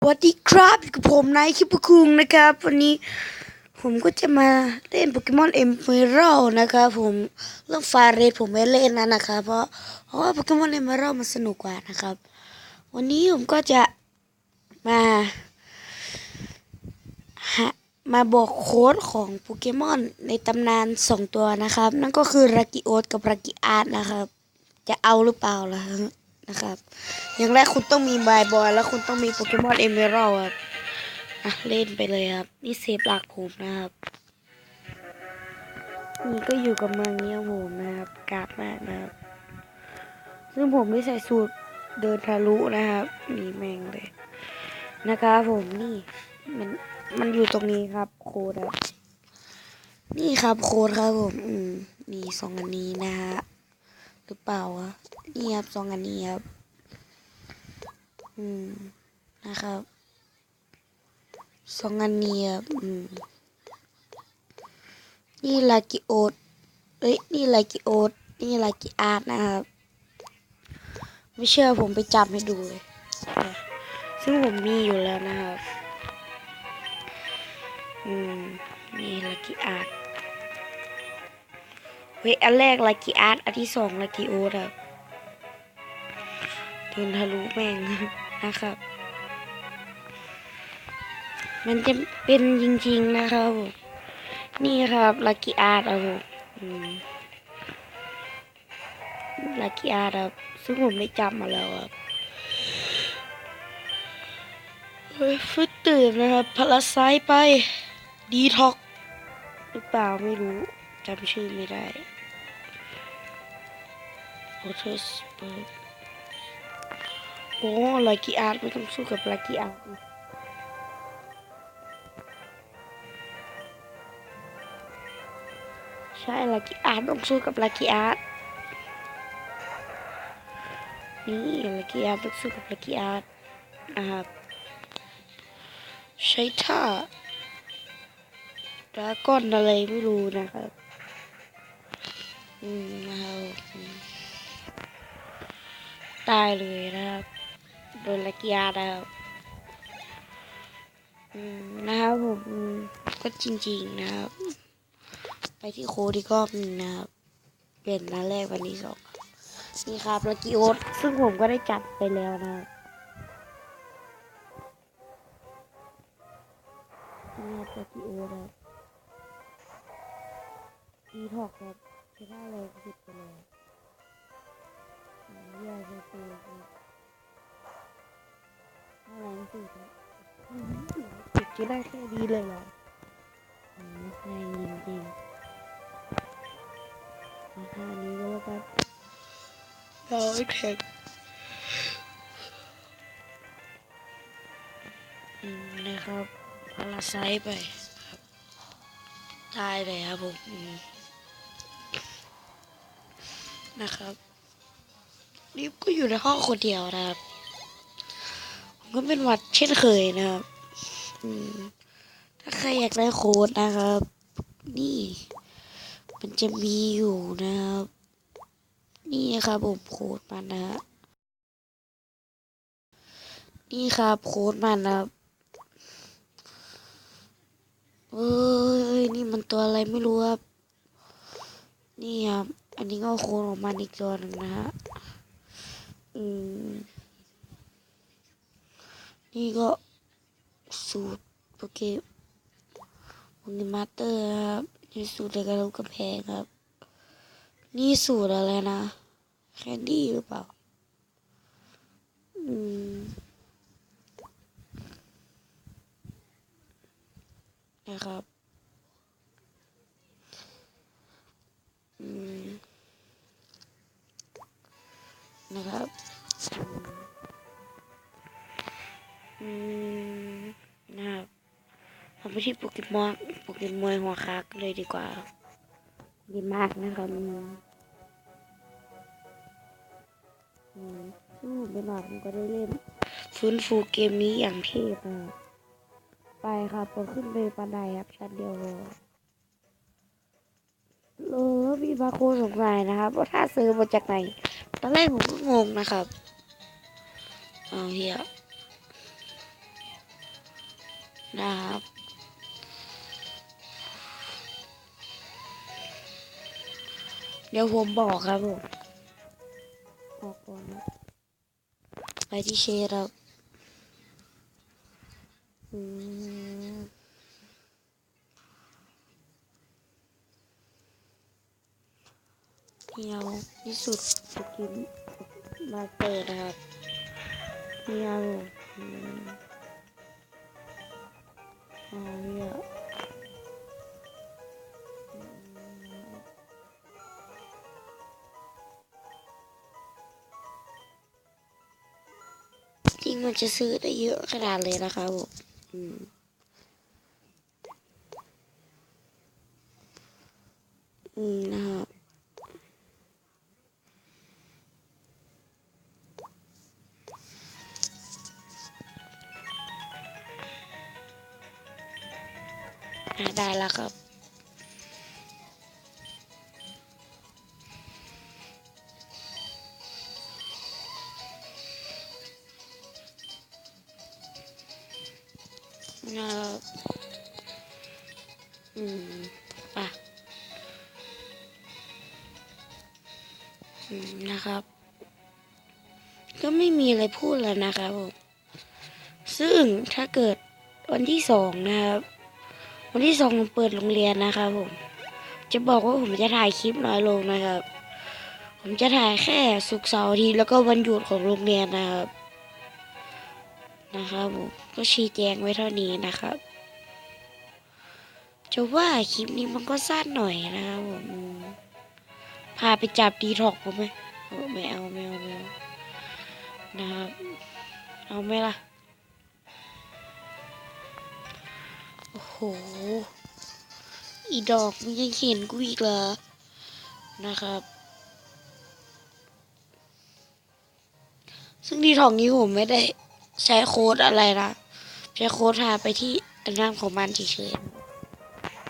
สวัสดีครับกับผมนายคิปคุงนะครับ วันนี้ผมก็จะมาเล่นโปเกมอนเอ็มเมอรัลนะครับผมเรื่องฟาเรสผมไม่เล่นนะนะครับเพราะเพราะว่าโปเกมอนเอ็มเมอรัลมันสนุกกว่านะครับ วันนี้ผมก็จะมาหามาบอกโค้ดของโปเกมอนในตำนานสองตัวนะครับ นั่นก็คือรากิโอตกับรากิอาร์ตนะครับ จะเอาหรือเปล่าล่ะ นะครับ อย่างแรกคุณต้องมีบายบอยแล้วคุณต้องมีโปเกมอนเอเมอรัลครับอะเล่นไปเลยครับ นี่เซฟหลักผมนะครับนี่ก็อยู่กับเมืองนี้ของผมนะครับกราบมากนะครับ ซึ่งผมไม่ใส่สูตรเดินทะลุนะครับนี่แม่งเลย นะครับผมนี่มันมันอยู่ตรงนี้ครับ โค้ดครับ นี่ครับโค้ดครับผม อืมนี่สองอันนี้นะฮะ หรือเปล่าวะนี่ครับสองอันนี้ครับ อืม นะครับสองอันนี้ครับอืม นี่ลากิโอตเอ้ย นี่ลากิโอตนี่ลากิอาร์ตนะครับ ไม่เชื่อผมไปจับให้ดูเลย ซึ่งผมมีอยู่แล้วนะครับ อืม นี่ลากิอาร์ต เฮ้ยอันแรกลากิอาร์ตอันที่สองลากิโอตครับเดินทะลุแม่งนะครับ มันจะเป็นจริง ๆ นะครับผมนี่ครับลักกี้อาร์ตครับผมลักกี้อาร์ตครับซึ่งผมได้จำมาแล้วครับเฮ้ยฟึดตื่นนะครับพลาไซไป ดีท็อกหรือเปล่าไม่รู้ จำชื่อไม่ได้โอเทสเปิดโอ้ลักกี้อาร์ตไม่ต้องสู้กับลักกี้อาร์ตใช่ลักกี้อาร์ตต้องสู้กับลักกี้อาร์ตนี่ลักกี้อาร์ตต้องสู้กับลักกี้อาร์ตนะครับใช้ท่าดราก้อนอะไรไม่รู้นะครับ อืมนะครับ ตายเลยนะครับ โดนลักกี้อานะครับ อืมนะครับผมก็จริงๆนะครับ ไปที่โคดีกรอบหนึ่งนะครับ เปลี่ยนร้านแรกวันนี้สองนี่ครับลักกี้โอ๊ตซึ่งผมก็ได้จัดไปแล้วนะครับนี่ครับลักกี้โอ๊ตครับดีทอกครับ ใช้ได้เลยสุดไปเลยอืมเยี่ยมเลยครับอะไรสุดครับอืมสุดจะได้แค่ดีเลยเหรออืมในจริงๆราคานี้ก็แล้วกันเราแข่งอืมนะครับพาราไซไปครับตายเลยครับผม นะครับนี่ก็อยู่ในห้องคนเดียวนะครับผมก็เป็นวัดเช่นเคยนะครับถ้าใครอยากได้โค้ดนะครับ นี่ มันจะมีอยู่นะครับ นี่ครับผมโค้ดมันนะฮะนี่ครับโค้ดมันนะครับเอ้ยนี่มันตัวอะไรไม่รู้ครับ นี่ครับ อันนี้ก็ค้ดของมันอีกตัวหนึ่งนะฮะ อืม นี่ก็สูตรโปเกมอนมาสเตอร์ครับ นี่สูตรในการลบกำแพงครับ นี่สูตรอะไรนะ แคนดี้หรือเปล่า อืมนะครับ อืม นะครับอืมนะครับเราไปที่โปเกมอนโปเกมอนหัวคักเลยดีกว่า ดีมากนะครับอืมอืมสู้ไม่หนักมันก็ได้เล่น ฟื้นฟูเกมนี้อย่างเทพนะครับไปครับพอขึ้นไปบันไดครับชั้นเดียวเลยเออมีบางคนสงสัยนะครับ ว่าถ้าซื้อมาจากไหน ตอนแรกผมก็งงนะครับ เอาเฮียนะครับเดี๋ยวผมบอกครับผมออกก่อนนะไปที่เชครับอืม เที่ยวที่สุดสกินมาเตอร์นะครับเที่ยวอืมอ๋อเนี่ยอืมจริงมันจะซื้อได้เยอะขนาดเลยนะครับผมอืมอืมนะครั อะได้แล้วครับ นะครับอืมป่ะอืม นะครับ ก็ไม่มีอะไรพูดแล้วนะครับผมซึ่งถ้าเกิดวันที่สองนะครับ วันที่สองผมเปิดโรงเรียนนะครับผม จะบอกว่าผมจะถ่ายคลิปน้อยลงนะครับ ผมจะถ่ายแค่ศุกเสาร์อาทิตย์แล้วก็วันหยุดของโรงเรียนนะครับ นะครับผมก็ชี้แจงไว้เท่านี้นะครับ จะว่าคลิปนี้มันก็สั้นหน่อยนะครับผมพาไปจับดีท็อกผมไหมเออไม่เอาไม่เอาไม่เอานะครับเอาไหมล่ะ อ้โหอีดอกมึงยังเห็นกูอีกเหรอ นะครับ ซึ่งดีทอกนี้ผมไม่ได้ใช้โค้ดอะไรนะ ใช้โค้ดพาไปที่อันนั้นของมันเฉย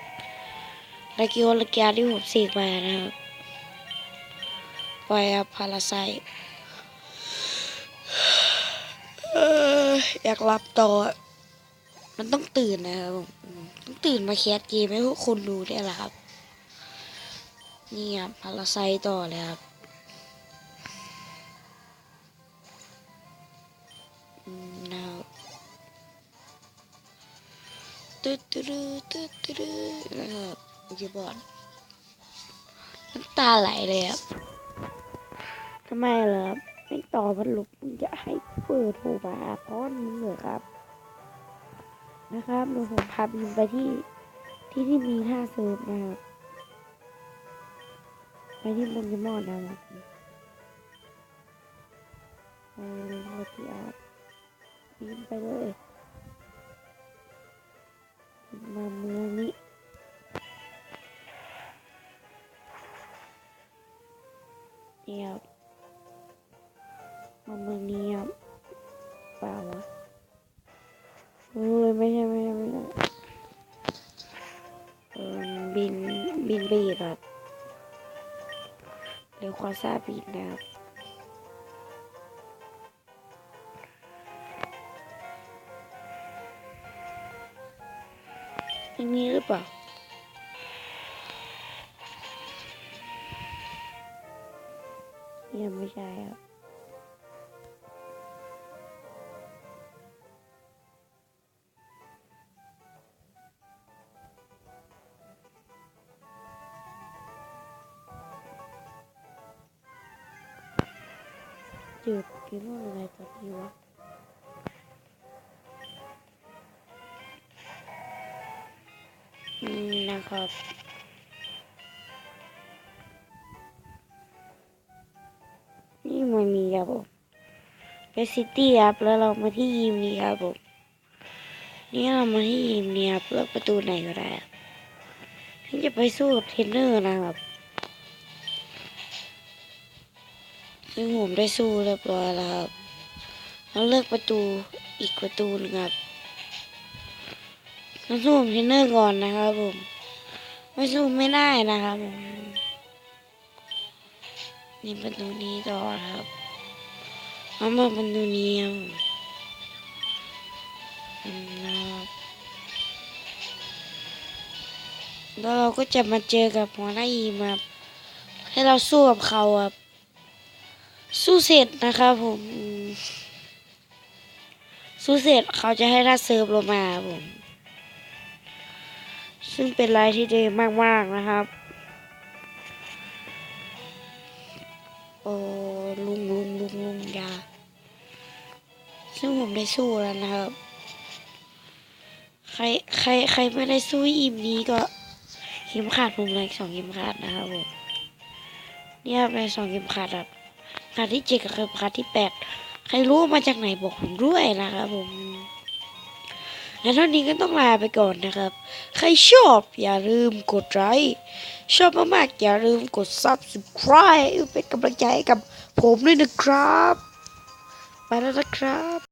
ๆแล้วกิโอลกยาที่ผมเสกมานะครับปอยพาราไซเอ่ออยากหลับต่อ มันต้องตื่นนะครับต้องตื่นมาแคสเกมให้พวกคนดูได้แหละครับ นี่ครับพาราไซต่อเลยครับนะครับตึ๊ดตึ๊ดตึ๊ดตึ๊ดนะครับโอเคบอลน้ำตาไหลเลยครับทำไมเหรอครับไม่ต่อพันลุมึงจะให้เปิดโทรมาพ่อมึงเหรอครับ นะครับเดี๋ยวผมพาบินไปที่ที่ที่มีท่าเซิร์ฟนะครับ ไปที่มันจะมอดนะครับไปเลยที่อาร์ตบินไปเลยมาเมื บินบินไปอีกครับเดี๋ยวควาซาบินนะครับอย่างนี้หรือเปล่ายังไม่ใช่ครับ จืดกินว่าอะไรตอนนี้วะนี่นะครับนี่มันมีครับผมเ e ซิตี้ครับแล้วเรามาที่ยิมนี้ครับผมนี่เรามาที่ยิมนี้ครับเลือกประตูไหนก็ได้ครับที่จะไปสู้กับเทรนเนอร์นะครับ ซึ่งผมได้สู้เรียบร้อยแล้วครับแล้วเลือกประตูอีกประตูหนึงครับแล้วสู้กับเทรนเนอร์ก่อนนะครับผม ไม่สู้ไม่ได้นะครับผมนี่ประตูนี้ต่อครับเอามาประตูนี้ครับผมอืมนะครับแล้วเราก็จะมาเจอกับหัวหน้าอีมครับให้เราสู้กับเขาครับ สู้เสร็จนะครับผม สู้เสร็จเขาจะให้ท่าเซิร์ฟลงมาผม ซึ่งเป็นอะไรที่ดีมาก ๆ นะครับ โอ้ลุงลุงลุงลุงยา ซึ่งผมได้สู้แล้วนะครับ ใครใครใครไม่ได้สู้อิมนี้ก็เข็มขาดผมเลยสองเข็มขาดนะครับผม เนี่ยครับในสองเข็มขาดครับ คาที่เจ็ดกับคาที่แปดใครรู้มาจากไหนบอกผมด้วยนะครับผมและเท่านี้ก็ต้องลาไปก่อนนะครับ ใครชอบอย่าลืมกดไลค์ชอบมากๆอย่าลืมกด subscribe เป็นกำลังใจให้กับผมด้วยนะครับ ไปแล้วนะครับ